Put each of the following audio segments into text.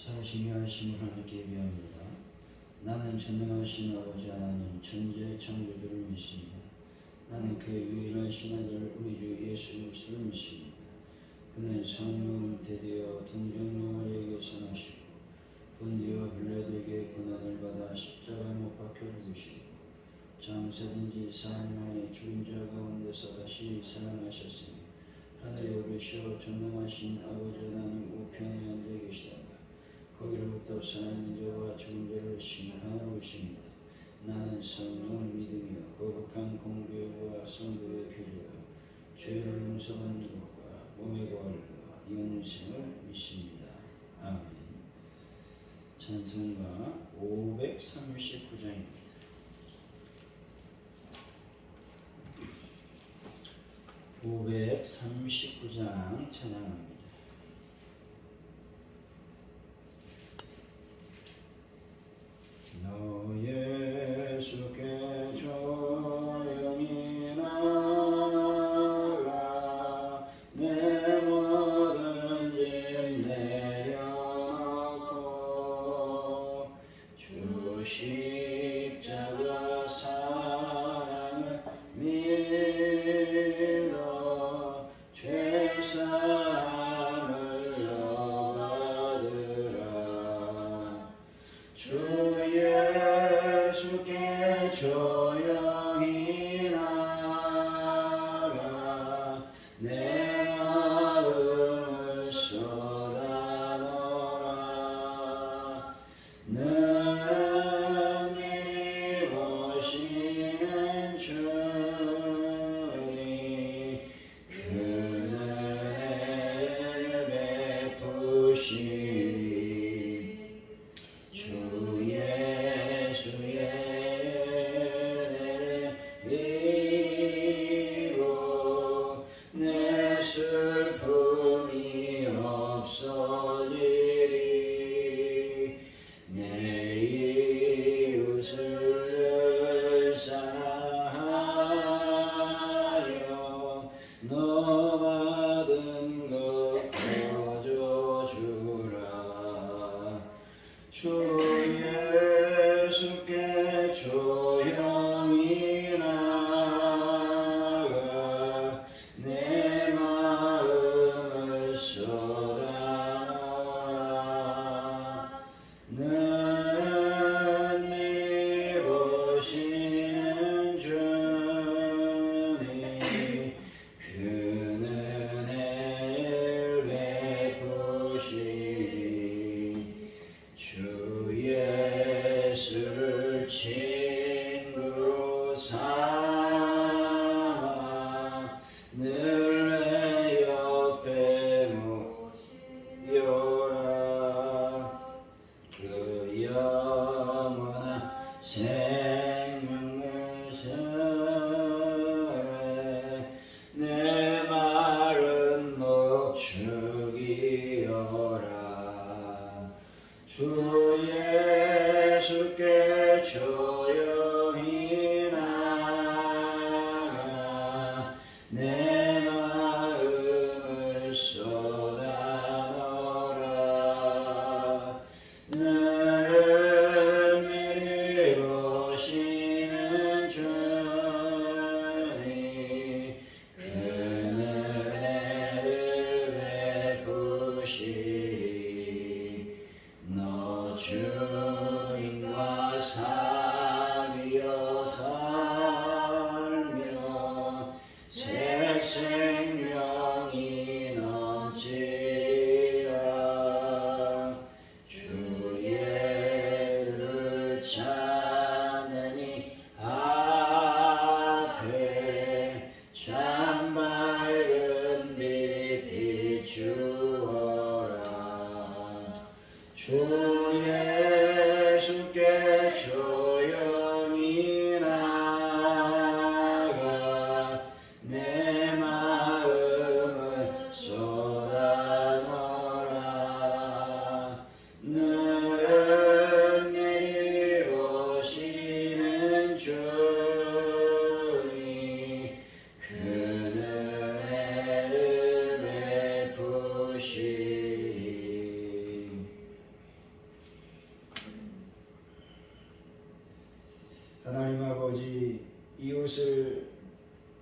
사신하신 하나님께 비합니다. 나는 전능하신 아버지 하나님 천지의 창조주를 믿습니다. 나는 그의 유일하신 아들 우리 주 예수 그리스도를 믿습니다. 그는 성령으로 잉태되어 동정녀마리에게서 나시고 본디와 빌라도에게 고난을 받아 십자가에 못 박혀 죽으시고 장사든지 사흘 만에 죽은 자 가운데서 다시 살아나셨으니 하늘에 오르시어 전능하신 아버지 하나님 우편에 앉아 계시다가 거기로부터 사는 죽은 자를 심판하러 오십니다. 나는 성령을 믿으며 거룩한 공교회와 성도의 교제와 죄를 용서받는 것과 몸의 거울과 영생을 믿습니다. 아멘 찬송가 539장입니다. 539장 찬양합니다. 주 예수께 조 하나님 아버지 이웃을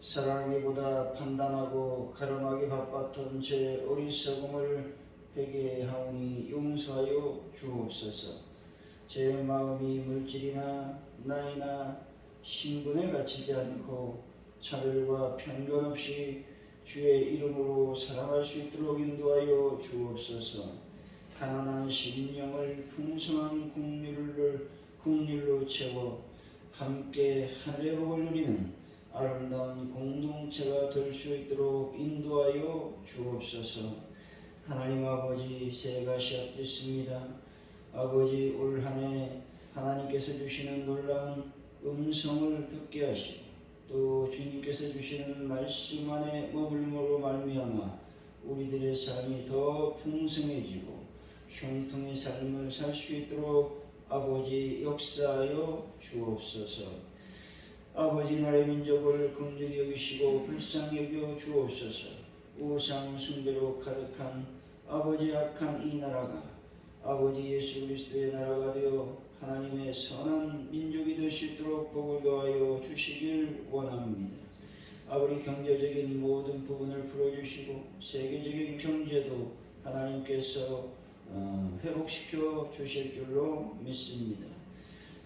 사랑하기보다 판단하고 가름하기 바빴던 제 어리석음을 회개하오니 용서하여 주옵소서. 제 마음이 물질이나 나이나 신분에 갇히지 않고 차별과 편견 없이 주의 이름으로 사랑할 수 있도록 인도하여 주옵소서. 가난한 심령을 풍성한 국률을 국률로 채워 함께 하늘의 복을 누리는 아름다운 공동체가 될 수 있도록 인도하여 주옵소서. 하나님 아버지 새해가 시작됐습니다. 아버지 올 한해 하나님께서 주시는 놀라운 음성을 듣게 하시고 또 주님께서 주시는 말씀 안에 머물므로 말미암아 우리들의 삶이 더 풍성해지고 형통의 삶을 살 수 있도록 아버지 역사하여 주옵소서. 아버지 나라의 민족을 긍휼히 여기시고 불쌍히 여겨 주옵소서. 우상 숭배로 가득한 아버지 악한 이 나라가 아버지 예수 그리스도의 나라가 되어 하나님의 선한 민족이 있도록 복을 더하여 주시길 원합니다. 아버지 경제적인 모든 부분을 풀어주시고 세계적인 경제도 하나님께서 어, 회복시켜 주실 줄로 믿습니다.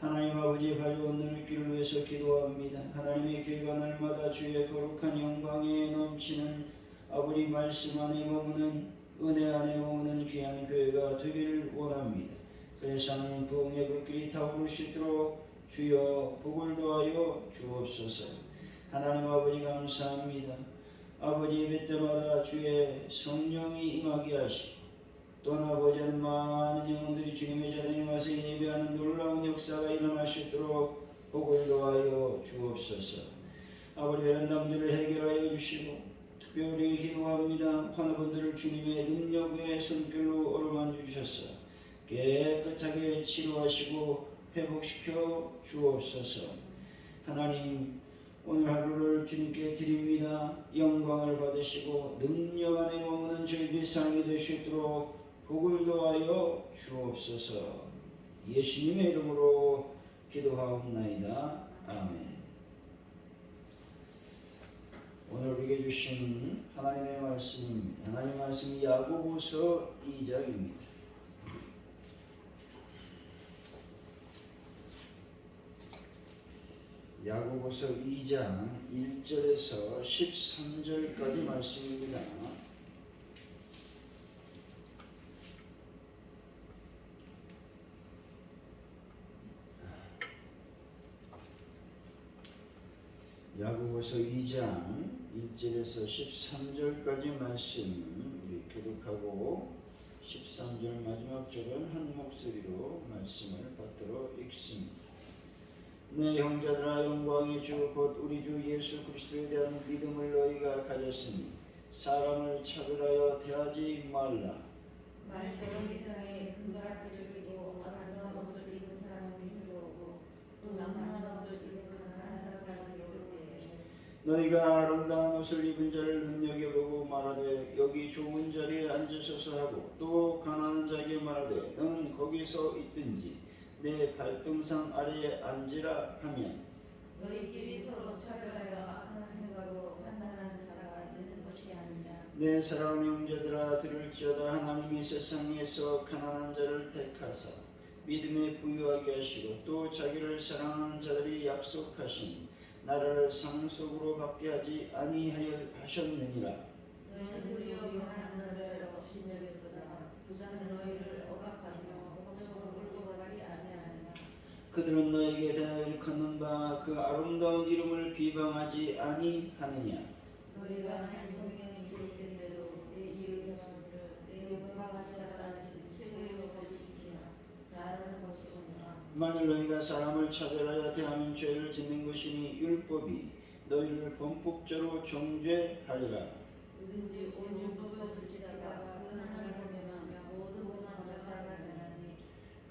하나님 아버지 가져온 눈길을 위해서 기도합니다. 하나님의 교회가 날마다 주의 거룩한 영광에 넘치는 아버지 말씀 안에 머무는 은혜 안에 머무는 귀한 교회가 되기를 원합니다. 그래서 하나님 부흥의 불길이 타오를 수 있도록 주여 복을 도하여 주옵소서. 하나님 아버지 감사합니다. 아버지 예배 때마다 주의 성령이 임하게 하시고 또한 아버지는 많은 영혼들이 주님의 자리에 와서 예배하는 놀라운 역사가 일어날 수 있도록 복을 도하여 주옵소서. 아버지 문제를 해결하여 주시고 특별히 기도합니다. 환우분들을 주님의 능력 외의 손길로 어루만져 주셔서 깨끗하게 치료하시고 회복시켜 주옵소서. 하나님 오늘 하루를 주님께 드립니다. 영광을 받으시고 능력 안에 머무는 저희들의 삶이 될수 있도록 복을 도하여 주옵소서. 예수님의 이름으로 기도하옵나이다. 아멘. 오늘 우리에게 주신 하나님의 말씀입니다. 하나님의 말씀이 야고보서 2장입니다. 야고보서 2장 1절에서 13절까지 말씀입니다. 야고보서 2장 1절에서 13절까지 말씀 우리 교독하고 13절 마지막 절은 한 목소리로 말씀을 받도록 읽습니다. 내 형제들아 영광의 주 곧 우리 주 예수 그리스도에 대한 믿음을 너희가 가졌으니 사람을 차별하여 대하지 말라. 말대로 세상에 금가락지고 아름다운 옷을 입은 사람이 들어오고 또 남방한 너희가 아름다운 옷을 입은 자를 눈여겨보고 말하되 여기 좋은 자리에 앉으소서 하고 또 가난한 자에게 말하되 너는 거기서 있든지 내 발등상 아래에 앉으라 하면. 너희끼리 서로 차별하여 악한 생각으로 판단하는 자가 되는 것이 아니냐? 내 사랑하는 형제들아 들을지어다 하나님이 세상에서 가난한 자를 택하사 믿음에 부유하게 하시고 또 자기를 사랑하는 자들이 약속하신 나라를 상속으로 받게 하지 아니하여 하셨느니라. 너희는 우리여 용하는 나를 없이 여겼도다. 부자는 너희를 억압하며 목적으로 물고 가지 아니하느냐. 그들은 너에게 대하여 일컫는 바 그 아름다운 이름을 비방하지 아니하느냐. 너희가 한 성경에 기록된 대로 내 이웃의 손을 내 몸과 같이 하라신 최고의 법을 지키나 잘하는 것이구나 만일 너희가 사람을 차별하여 대하면 죄를 짓는 것이니 율법이 너희를 범법자로 정죄하리라. 누든지 온 율법을 지키다가 그 하나님을 매망하며 모든 고난을 자가 되나니.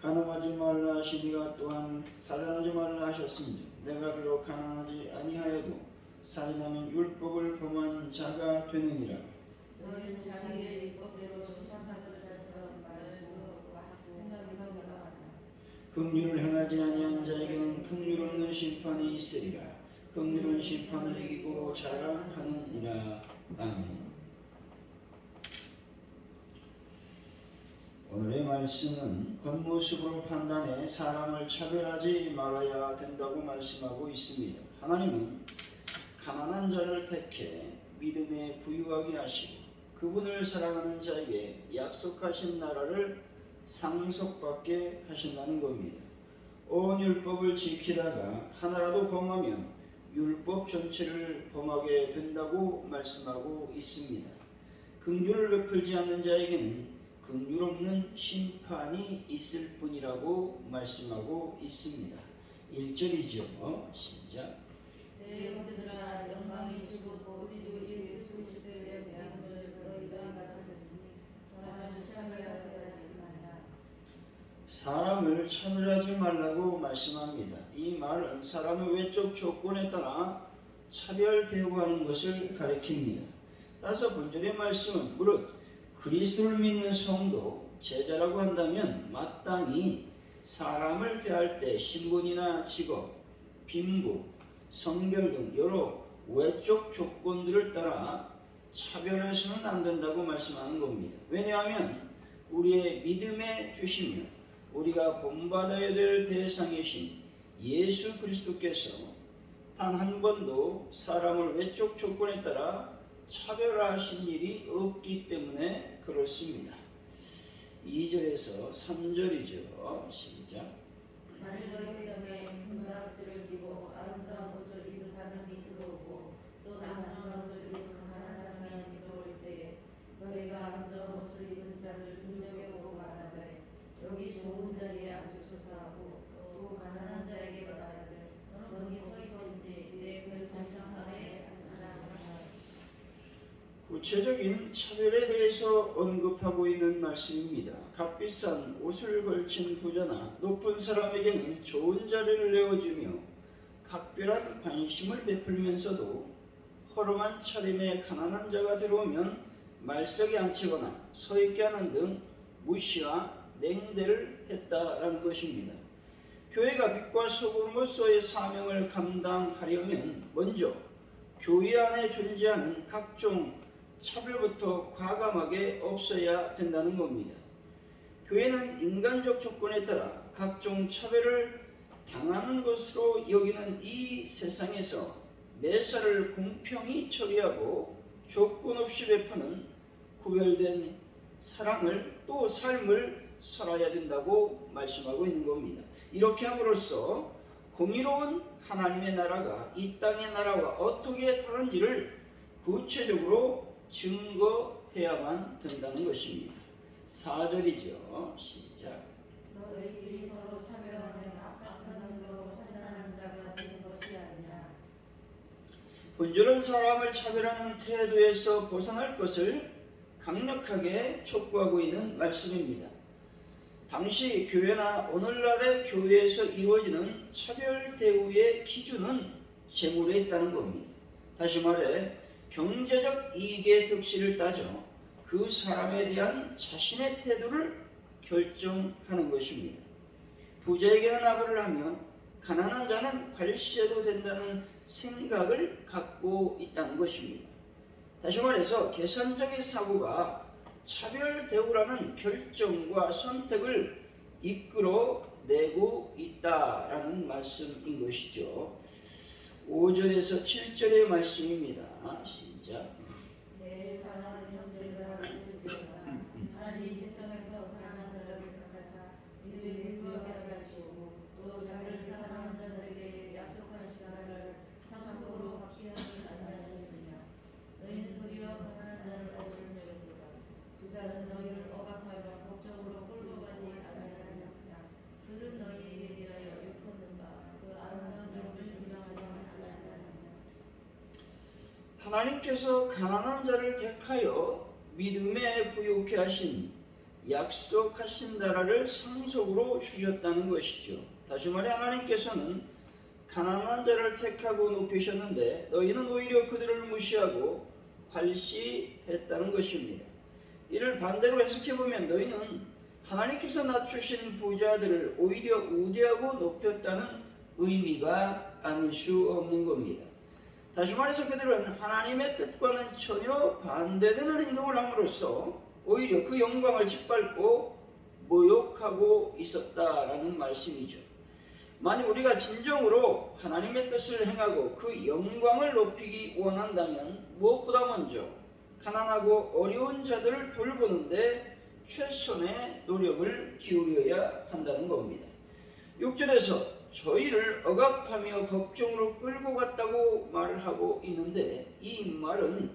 가늠하지 말라 하시니가 또한 살인하지 말라 하셨은지 내가 비록 가난하지 아니하여도 살인하면 율법을 범한 자가 되느니라. 너희는 자기의 율법대로 심판받을 자처럼 말고 하고 생각이 변하라 긍휼을 행하지 아니한 자에게는 긍휼 없는 심판이 있으리라. 긍휼은 심판을 이기고 자랑하느니라. 아멘. 오늘의 말씀은 겉모습으로 판단해 사람을 차별하지 말아야 된다고 말씀하고 있습니다. 하나님은 가난한 자를 택해 믿음에 부유하게 하시고 그분을 사랑하는 자에게 약속하신 나라를 상속받게 하신다는 겁니다. 온 율법을 지키다가 하나라도 범하면 율법 전체를 범하게 된다고 말씀하고 있습니다. 긍휼을 베풀지 않는 자에게는 긍휼 없는 심판이 있을 뿐이라고 말씀하고 있습니다. 1절이죠. 시작. 내 형제들아 영광이 주고 우리 주 예수 그리스도에 대한 것을 너희가 받으셨으니 사람을 차별하게 하지 말라. 사람을 차별하지 말라고 말씀합니다. 이 말은 사람의 외적 조건에 따라 차별 대우하는 것을 가리킵니다. 따라서 본절의 말씀은 무릇 그리스도를 믿는 성도 제자라고 한다면 마땅히 사람을 대할 때 신분이나 직업, 빈부, 성별 등 여러 외적 조건들을 따라 차별해서는 안 된다고 말씀하는 겁니다. 왜냐하면 우리의 믿음의 주시며 우리가 본받아야 될 대상이신 예수 그리스도께서 단 한 번도 사람을 외적 조건에 따라 차별하신 일이 없기 때문에 그렇습니다. 2절에서 3절이죠. 시작. 만일 너희 때문에 금사업질을 끼고 아름다운 옷을 입은 사람이 들어오고 또 남는 옷을 입은 가난한 사람이 들어올 때에 너희가 아름다운 옷을 입은 자를 눈여겨보고 말하되 여기 좋은 자리에 앉으소서 하고 또 가난한 자에게 말하되 너는 여기 서 있든지 내 앉으라 하라. 구체적인 차별에 대해서 언급하고 있는 말씀입니다. 값비싼 옷을 걸친 부자나 높은 사람에게는 좋은 자리를 내어주며 각별한 관심을 베풀면서도 허름한 차림의 가난한 자가 들어오면 말석에 앉히거나 서 있게 하는 등 무시와 냉대를 했다라는 것입니다. 교회가 빛과 소금으로서의 사명을 감당하려면 먼저 교회 안에 존재하는 각종 차별부터 과감하게 없어야 된다는 겁니다. 교회는 인간적 조건에 따라 각종 차별을 당하는 것으로 여기는 이 세상에서 매사를 공평히 처리하고 조건 없이 베푸는 구별된 사랑을 또 삶을 살아야 된다고 말씀하고 있는 겁니다. 이렇게 함으로써 공의로운 하나님의 나라가 이 땅의 나라와 어떻게 다른지를 구체적으로 증거해야만 된다는 것입니다. 4절이죠. 시작. 너희들이 서로 차별하면 악한 상대로 판단하는 자가 되는 것이 아니냐. 본절은 사람을 차별하는 태도에서 벗어날 것을 강력하게 촉구하고 있는 말씀입니다. 당시 교회나 오늘날의 교회에서 이루어지는 차별 대우의 기준은 재물에 있다는 겁니다. 다시 말해 경제적 이익의 득실을 따져 그 사람에 대한 자신의 태도를 결정하는 것입니다. 부자에게는 아부를 하며 가난한 자는 관리해도 된다는 생각을 갖고 있다는 것입니다. 다시 말해서 계산적인 사고가 차별 대우라는 결정과 선택을 이끌어내고 있다라는 말씀인 것이죠. 5절에서 7절의 말씀입니다. 시작. 내 사랑하는 형제들아 들으라 하나님 세상에서 가난한 자를 택하사 이들이 부유하게 하시고 또 자기를 사랑하는 자들에게 약속하신 나라를 상속으로 확신하지 아니하시느냐 너희는 도리어 가난한 자를 알지는도다 부자는 너희를 억압하여 법적으로 홀로 가지 아니하느냐 그는 너희에게 대하여 욕하는가 그 아름다운 영을 비방하지 아니하느냐 하나님께서 가난한 자를 택하여 믿음에 부유케 하신 약속하신 나라를 상속으로 주셨다는 것이죠. 다시 말해 하나님께서는 가난한 자를 택하고 높이셨는데 너희는 오히려 그들을 무시하고 관시했다는 것입니다. 이를 반대로 해석해 보면 너희는 하나님께서 낮추신 부자들을 오히려 우대하고 높였다는 의미가 아닐 수 없는 겁니다. 다시 말해서 그들은 하나님의 뜻과는 전혀 반대되는 행동을 함으로써 오히려 그 영광을 짓밟고 모욕하고 있었다라는 말씀이죠. 만약 우리가 진정으로 하나님의 뜻을 행하고 그 영광을 높이기 원한다면 무엇보다 먼저 가난하고 어려운 자들을 돌보는데 최선의 노력을 기울여야 한다는 겁니다. 6절에서 저희를 억압하며 법정으로 끌고 갔다고 말하고 있는데 이 말은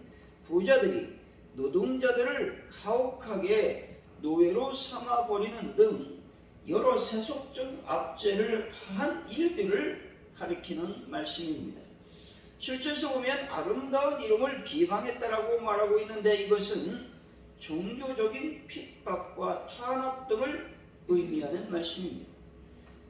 부자들이 노동자들을 가혹하게 노예로 삼아 버리는 등 여러 세속적 압제를 가한 일들을 가리키는 말씀입니다. 7절에서 보면 아름다운 이름을 비방했다라고 말하고 있는데 이것은 종교적인 핍박과 탄압 등을 의미하는 말씀입니다.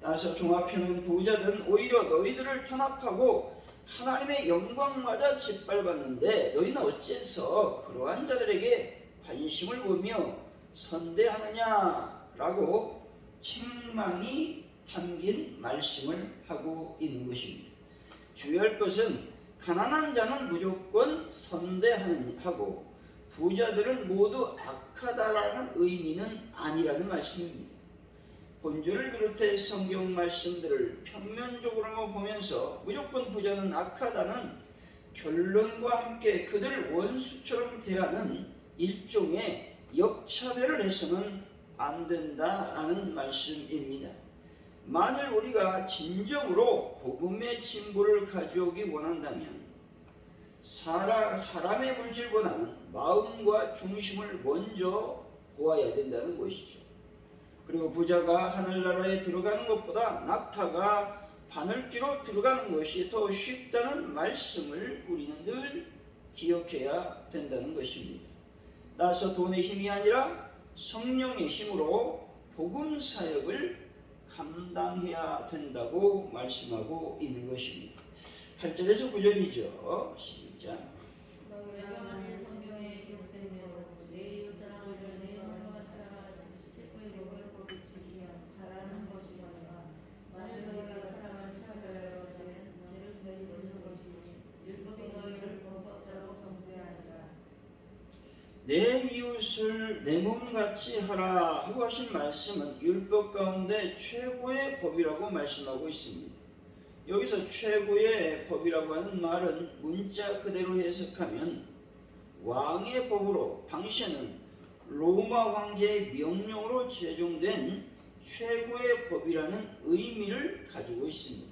따라서 종합편은 부자들은 오히려 너희들을 탄압하고 하나님의 영광마저 짓밟았는데 너희는 어째서 그러한 자들에게 관심을 보며 선대하느냐라고 책망이 담긴 말씀을 하고 있는 것입니다. 주의할 것은 가난한 자는 무조건 선대하는 하고 부자들은 모두 악하다라는 의미는 아니라는 말씀입니다. 본주를 비롯해 성경 말씀들을 평면적으로만 보면서 무조건 부자는 악하다는 결론과 함께 그들을 원수처럼 대하는 일종의 역차별을 해서는 안 된다라는 말씀입니다. 만일 우리가 진정으로 복음의 진보를 가져오기 원한다면 사람, 사람의 물질보다는 마음과 중심을 먼저 보아야 된다는 것이죠. 그리고 부자가 하늘나라에 들어가는 것보다 낙타가 바늘기로 들어가는 것이 더 쉽다는 말씀을 우리는 늘 기억해야 된다는 것입니다. 따라서 돈의 힘이 아니라 성령의 힘으로 복음 사역을 감당해야 된다고 말씀하고 있는 것입니다. 8절에서 9절이죠. 시작. 너희가 만일 성경에 기록된 대로 내 이웃사람을 내 영과 같이 하라는 책의 법을 곧 지키면 잘하는 것이거니와 만일 너희가 사람을 차별하려 하면 너희를 죄를 짓는 것이니 율법이 너희를 범법자로 정죄하리라 내 이웃을 내 몸같이 하라 하고 하신 말씀은 율법 가운데 최고의 법이라고 말씀하고 있습니다. 여기서 최고의 법이라고 하는 말은 문자 그대로 해석하면 왕의 법으로 당시에는 로마 황제의 명령으로 제정된 최고의 법이라는 의미를 가지고 있습니다.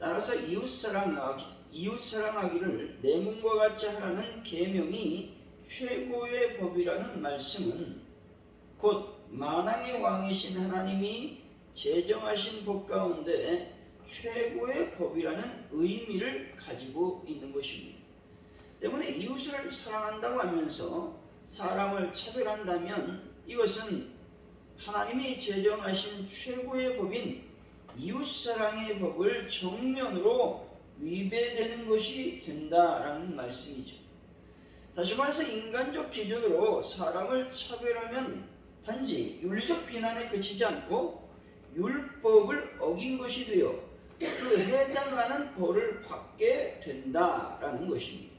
따라서 이웃 사랑하기, 이웃 사랑하기를 내 몸과 같이 하라는 계명이 최고의 법이라는 말씀은 곧 만왕의 왕이신 하나님이 제정하신 법 가운데 최고의 법이라는 의미를 가지고 있는 것입니다. 때문에 이웃을 사랑한다고 하면서 사람을 차별한다면 이것은 하나님이 제정하신 최고의 법인 이웃 사랑의 법을 정면으로 위배되는 것이 된다라는 말씀이죠. 다시 말해서 인간적 기준으로 사람을 차별하면 단지 윤리적 비난에 그치지 않고 율법을 어긴 것이 되어 그 해당하는 벌을 받게 된다라는 것입니다.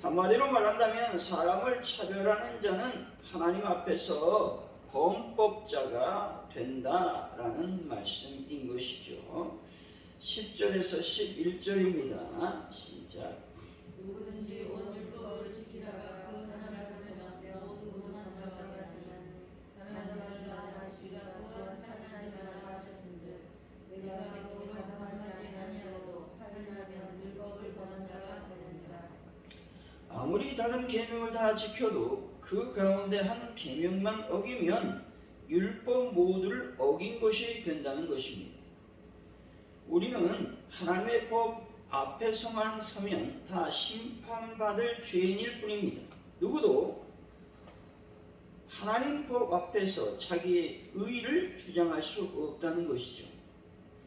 한마디로 말한다면 사람을 차별하는 자는 하나님 앞에서 범법자가 된다라는 말씀인 것이죠. 10절에서 11절입니다. 시작. 누구든지 온 율법을 지키다가 그 하나를 배반하며 모두 무능한 자가 되나니 가난한 자가 자기가 또한 살만하지 말라 하셨은즉 내가 믿고 가난하지 아니하여도 살만하면 율법을 범한 자가 되느니라 아무리 다른 계명을 다 지켜도 그 가운데 한 계명만 어기면 율법 모두를 어긴 것이 된다는 것입니다. 우리는 하나님의 법 앞에 서만 서면 다 심판받을 죄인일 뿐입니다. 누구도 하나님 법 앞에서 자기의 의를 주장할 수 없다는 것이죠.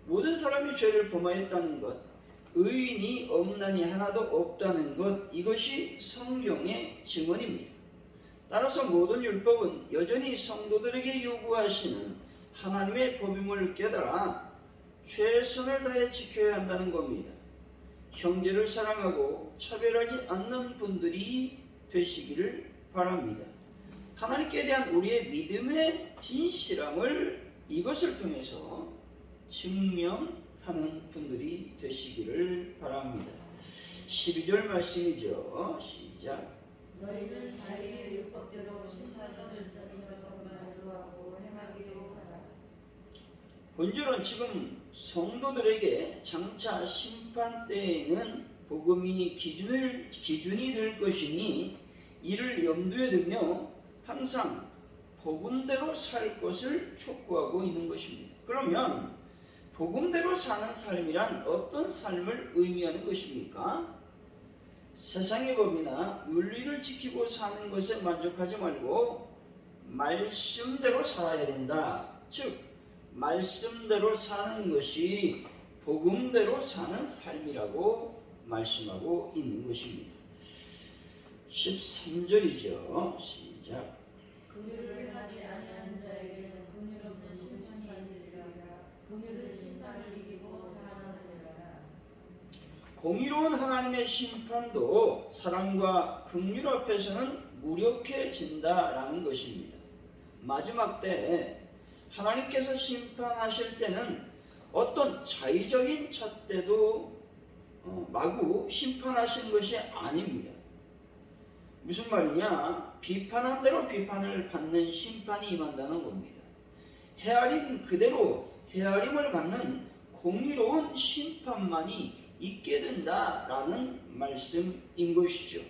모든 사람이 죄를 범하였다는 것, 의인이 없나니 하나도 없다는 것, 이것이 성경의 증언입니다. 따라서 모든 율법은 여전히 성도들에게 요구하시는 하나님의 법임을 깨달아 최선을 다해 지켜야 한다는 겁니다. 형제를 사랑하고 차별하지 않는 분들이 되시기를 바랍니다. 하나님께 대한 우리의 믿음의 진실함을 이것을 통해서 증명 하는 분들이 되시기를 바랍니다. 12절 말씀이죠. 시작. 너희는 자기의 율법대로 심판받을 자들처럼 말도하고 행하기로 하라. 본절은 지금 성도들에게 장차 심판 때에는 복음이 기준을, 기준이 될 것이니 이를 염두에 두며 항상 복음대로 살 것을 촉구하고 있는 것입니다. 그러면 복음대로 사는 삶이란 어떤 삶을 의미하는 것입니까? 세상의 법이나 윤리를 지키고 사는 것에 만족하지 말고 말씀대로 살아야 된다. 즉 말씀대로 사는 것이 복음대로 사는 삶이라고 말씀하고 있는 것입니다. 13절이죠. 시작. 긍휼을 행하지 아니하는 자에게는 긍휼 없는 심판이 있으리라. 긍휼은 심판을 이기고 자랑하느니라. 공의로운 하나님의 심판도 사랑과 긍휼 앞에서는 무력해진다라는 것입니다. 마지막 때 하나님께서 심판하실 때는 어떤 자의적인 잣대도 어, 마구 심판하신 것이 아닙니다. 무슨 말이냐? 비판한 대로 비판을 받는 심판이 임한다는 겁니다. 헤아린 그대로 헤아림을 받는 공의로운 심판만이 있게 된다라는 말씀인 것이죠.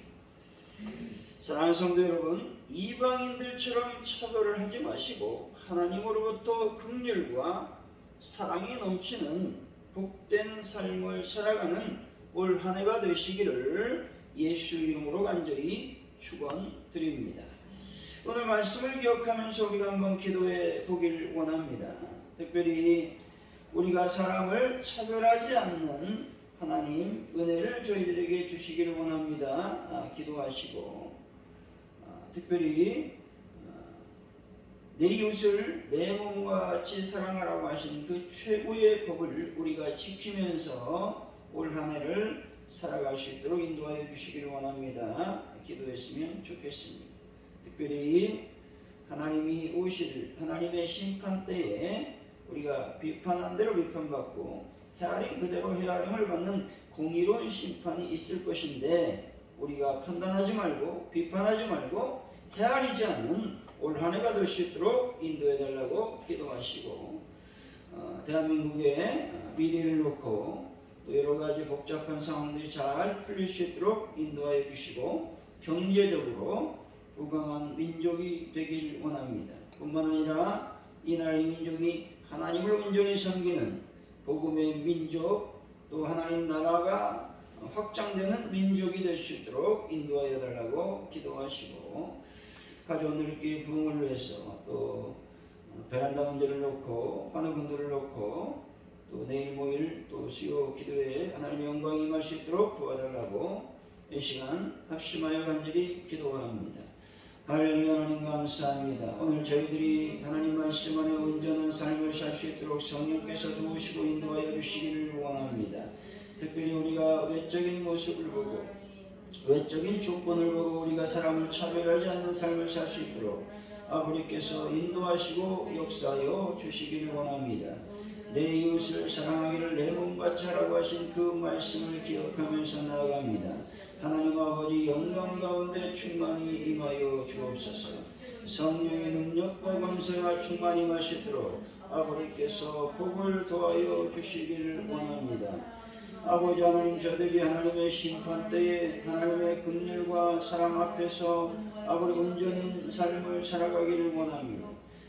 사랑하는 성도 여러분, 이방인들처럼 차별을 하지 마시고 하나님으로부터 긍휼과 사랑이 넘치는 복된 삶을 살아가는 올 한 해가 되시기를 예수 이름으로 간절히 축원드립니다. 오늘 말씀을 기억하면서 우리가 한번 기도해 보길 원합니다. 특별히 우리가 사람을 차별하지 않는 하나님 은혜를 저희들에게 주시기를 원합니다. 아, 기도하시고 아, 특별히 아, 내 이웃을 내 몸과 같이 사랑하라고 하신 그 최고의 법을 우리가 지키면서 올 한 해를 살아갈 수 있도록 인도하여 주시기를 원합니다. 기도했으면 좋겠습니다. 특별히 하나님이 오실 하나님의 심판 때에 우리가 비판한 대로 비판받고 헤아림 그대로 헤아림을 받는 공의로운 심판이 있을 것인데 우리가 판단하지 말고 비판하지 말고 헤아리지 않는 올 한 해가 될 수 있도록 인도해 달라고 기도하시고 어, 대한민국의 미래를 놓고 또 여러 가지 복잡한 상황들이 잘 풀릴 수 있도록 인도하여 주시고 경제적으로 부강한 민족이 되길 원합니다. 뿐만 아니라 이 나라의 민족이 하나님을 온전히 섬기는 복음의 민족 또 하나님 나라가 확장되는 민족이 될 수 있도록 인도하여 달라고 기도하시고 가족들께 부흥을 위해서 또 베란다 문제를 놓고 환우 분들을 놓고 또 내일 모일 또 수요 기도에 하나님의 영광이 임할 수 있도록 도와달라고 이 시간 합심하여 간절히 기도합니다. 할렐루야 하나님 감사합니다. 오늘 저희들이 하나님 말씀 안에 온전한 삶을 살 수 있도록 성령께서 도우시고 인도하여 주시기를 원합니다. 특별히 우리가 외적인 모습을 보고 외적인 조건을 보고 우리가 사람을 차별하지 않는 삶을 살 수 있도록 아버지께서 인도하시고 역사하여 주시기를 원합니다. 내 이웃을 사랑하기를 내 몸같이 하라고 하신 그 말씀을 기억하면서 나아갑니다. 하나님 아버지 영광 가운데 충만히 임하여 주옵소서. 성령의 능력과 감사가 충만히 마시도록 아버지께서 복을 도하여 주시기를 원합니다. 아버지 하나님 저들이 하나님의 심판 때에 하나님의 긍휼과 사랑 앞에서 아버지 온전한 삶을 살아가기를 원합니다.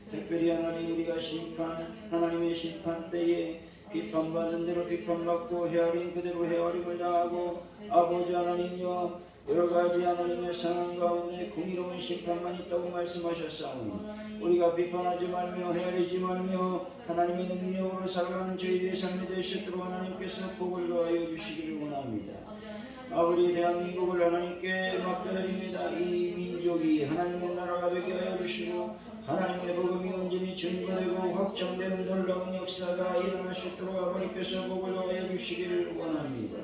특별히 하나님 우리가 심판 하나님의 심판 때에 비판 받은 대로 비판받고 헤아림 그대로 헤아림을 당하고 아버지 하나님여 여러 가지 하나님의 상황 가운데 공의로운 심판만 있다고 말씀하셨사오니 우리가 비판하지 말며 헤아리지 말며 하나님의 능력으로 살아가는 저희들의 삶이 있도록 하나님께서 복을 더하여 주시기를 원합니다. 아버지 대한민국을 하나님께 맡겨드립니다. 이 민족이 하나님의 나라가 되게 하여 주시고 하나님의 복음이 온전히 증거되고 확정되는 놀라운 역사가 일어날 수 있도록 아버지께서 복을 더하여 주시기를 원합니다.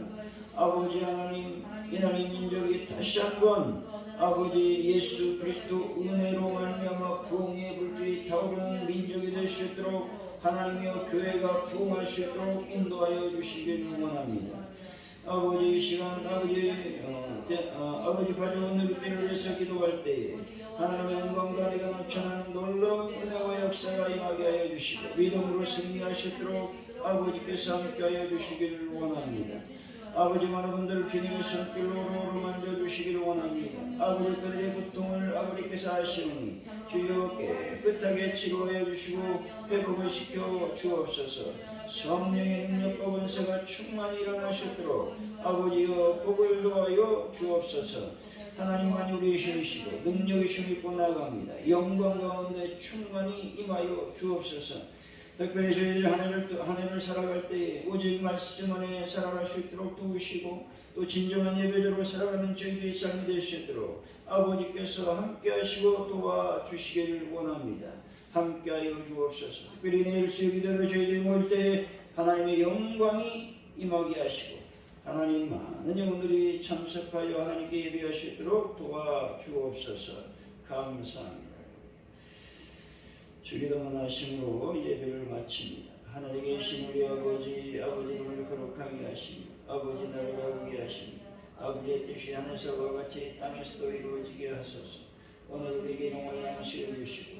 아버지 하나님 이 나라의 민족이 다시 한번 아버지 예수 그리스도 은혜로 말미암아 부흥의 불길이 타오르는 민족이 될 수 있도록 하나님이여 교회가 부흥할 수 있도록 인도하여 주시기를 원합니다. 아버지 이 시간 아버지 어, 대- 어, 아버지 가져온 누리끼를 위해서 기도할 때에 하나님의 영광과 내가 넘쳐나는 놀라운 은혜와 역사가 임하게 하여 주시고 믿음으로 있도록 아버지께서 함께 하여 주시기를 원합니다. 아버지 많은 분들 주님의 손길로 오로오로 만져주시기를 원합니다. 아버지 그들의 고통을 아버지께서 아시오니 주여 깨끗하게 치료하여 주시고 회복을 시켜 주옵소서 성령의 능력과 권세가 충만히 있도록 아버지여 복을 도하여 주옵소서 하나님만이 우리의 신이시고 능력이 힘있고 나아갑니다. 영광 가운데 충만히 임하여 주옵소서 특별히 또- 한 해를 살아갈 때 오직 말씀 안에 살아갈 수 있도록 도우시고 또 진정한 예배자로 살아가는 저희들의 삶이 될 수 있도록 아버지께서 함께 하시고 도와주시기를 원합니다. 함께 하여 주옵소서 특별히 내일 수요기대로 저희들이 모일 때 하나님의 영광이 임하게 하시고 하나님 많은 영혼들이 참석하여 하나님께 예배할 수 있도록 도와주옵소서 감사합니다. 주기도문 하심으로 예배를 마칩니다. 하늘에 계신 우리 아버지 아버지를 거룩하게 하시며 아버지 나라가 오게 하시며 아버지의 뜻이 하늘에서와 같이 땅에서도 이루어지게 하소서 오늘 우리에게 일용할 양식을 주시고